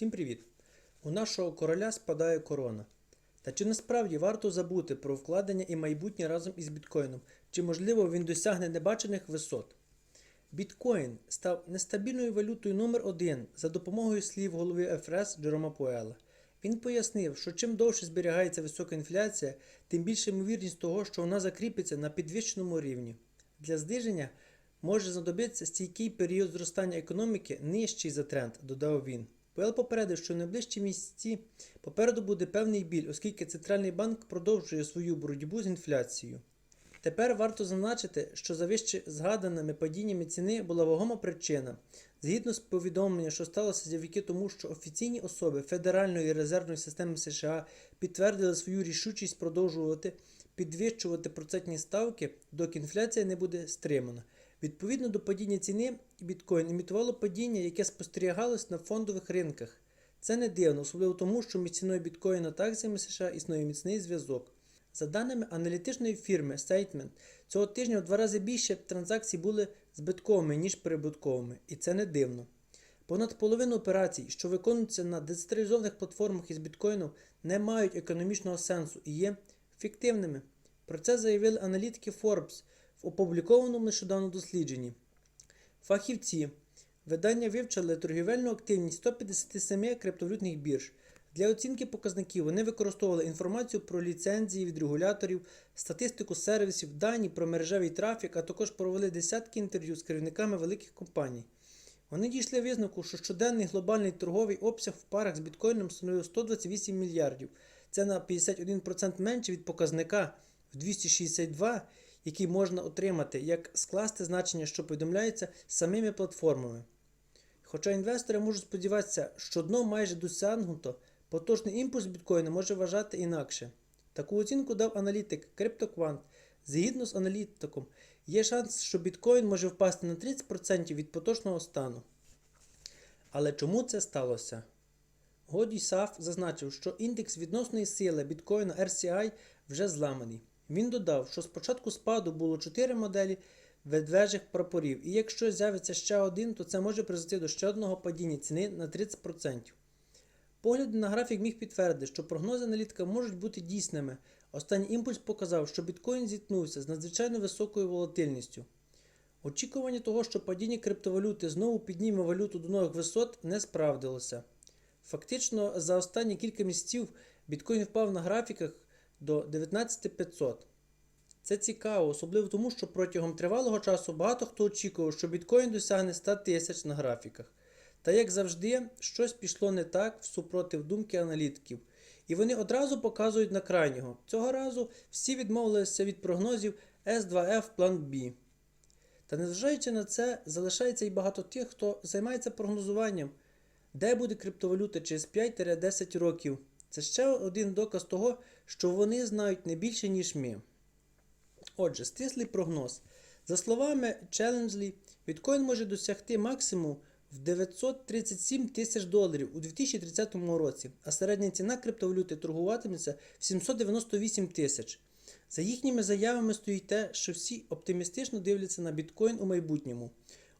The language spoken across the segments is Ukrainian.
Всім привіт! У нашого короля спадає корона. Та чи насправді варто забути про вкладення і майбутнє разом із біткоїном? Чи можливо він досягне небачених висот? Біткоін став нестабільною валютою номер один за допомогою слів голови ФРС Джерома Пуела. Він пояснив, що чим довше зберігається висока інфляція, тим більша ймовірність того, що вона закріпиться на підвищеному рівні. Для зниження може знадобитися стійкий період зростання економіки нижчий за тренд, додав він. Пуел попередив, що в найближчі місяці попереду буде певний біль, оскільки центральний банк продовжує свою боротьбу з інфляцією. Тепер варто зазначити, що за вище згаданими падіннями ціни була вагома причина. Згідно з повідомленням, що сталося завдяки тому, що офіційні особи Федеральної резервної системи США підтвердили свою рішучість продовжувати підвищувати процентні ставки, доки інфляція не буде стримана. Відповідно до падіння ціни, біткоін імітувало падіння, яке спостерігалось на фондових ринках. Це не дивно, особливо тому, що між ціною біткоїна та акціями США існує міцний зв'язок. За даними аналітичної фірми Statement, цього тижня в два рази більше транзакцій були збитковими, ніж прибутковими, і це не дивно. Понад половину операцій, що виконуються на децентралізованих платформах із біткоїном, не мають економічного сенсу і є фіктивними. Про це заявили аналітики Forbes в опублікованому нещодавно дослідженні. Фахівці видання вивчили торгівельну активність 157 криптовалютних бірж. Для оцінки показників вони використовували інформацію про ліцензії від регуляторів, статистику сервісів, дані про мережевий трафік, а також провели десятки інтерв'ю з керівниками великих компаній. Вони дійшли висновку, що щоденний глобальний торговий обсяг в парах з біткоїном становив 128 мільярдів. Це на 51% менше від показника в 262, який можна отримати, як скласти значення, що повідомляється самими платформами. Хоча інвестори можуть сподіватися, що дно майже досягнуто, поточний імпульс біткоїна може вважати інакше. Таку оцінку дав аналітик CryptoQuant. Згідно з аналітиком, є шанс, що біткоін може впасти на 30% від поточного стану. Але чому це сталося? Годі Саф зазначив, що індекс відносної сили біткоїна RCI вже зламаний. Він додав, що спочатку спаду було 4 моделі ведвежих прапорів, і якщо з'явиться ще один, то це може призвести до ще одного падіння ціни на 30%. Погляд на графік міг підтвердити, що прогнози аналітика можуть бути дійсними. Останній імпульс показав, що біткоін зіткнувся з надзвичайно високою волатильністю. Очікування того, що падіння криптовалюти знову підніме валюту до нових висот, не справдилося. Фактично, за останні кілька місяців біткоін впав на графіках до 19500. Це цікаво, особливо тому, що протягом тривалого часу багато хто очікував, що біткоін досягне 100 тисяч на графіках. Та як завжди, щось пішло не так всупротив думки аналітиків, і вони одразу показують на крайнього. Цього разу всі відмовилися від прогнозів S2F план B. Та незважаючи на це, залишається і багато тих, хто займається прогнозуванням, де буде криптовалюта через 5-10 років. Це ще один доказ того, що вони знають не більше, ніж ми. Отже, стислий прогноз. За словами Челленджлі, біткоін може досягти максимум в 937 тисяч доларів у 2030 році, а середня ціна криптовалюти торгуватиметься в 798 тисяч. За їхніми заявами стоїть те, що всі оптимістично дивляться на біткоін у майбутньому.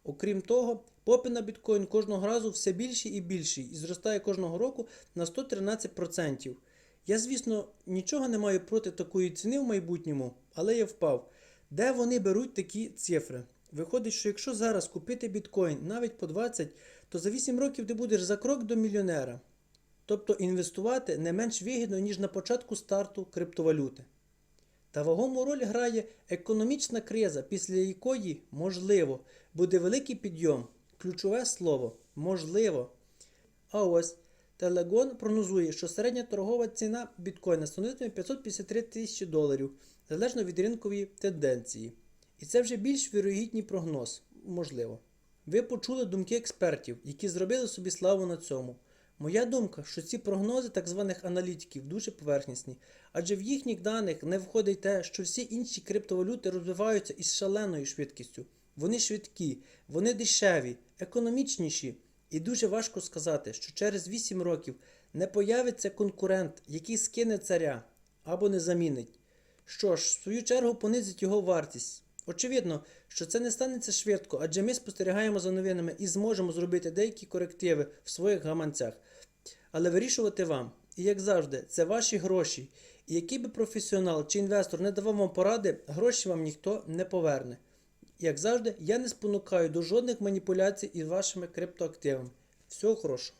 Окрім того, попит на біткоін кожного разу все більший і більший і зростає кожного року на 113%. Я, звісно, нічого не маю проти такої ціни в майбутньому, але я впав. Де вони беруть такі цифри? Виходить, що якщо зараз купити біткоін навіть по 20, то за 8 років ти будеш за крок до мільйонера. Тобто інвестувати не менш вигідно, ніж на початку старту криптовалюти. Та вагому роль грає економічна криза, після якої, можливо, буде великий підйом. Ключове слово можливо. А ось Телегон прогнозує, що середня торгова ціна біткоїна становитиме 553 тисячі доларів, залежно від ринкової тенденції. І це вже більш вірогідний прогноз, можливо. Ви почули думки експертів, які зробили собі славу на цьому. Моя думка, що ці прогнози так званих аналітиків дуже поверхнісні, адже в їхніх даних не входить те, що всі інші криптовалюти розвиваються із шаленою швидкістю. Вони швидкі, вони дешеві, економічніші. І дуже важко сказати, що через 8 років не появиться конкурент, який скине царя або не замінить. Що ж, в свою чергу понизить його вартість. Очевидно, що це не станеться швидко, адже ми спостерігаємо за новинами і зможемо зробити деякі корективи в своїх гаманцях. Але вирішувати вам. І як завжди, це ваші гроші. І який би професіонал чи інвестор не давав вам поради, гроші вам ніхто не поверне. Як завжди, я не спонукаю до жодних маніпуляцій із вашими криптоактивами. Всього хорошого.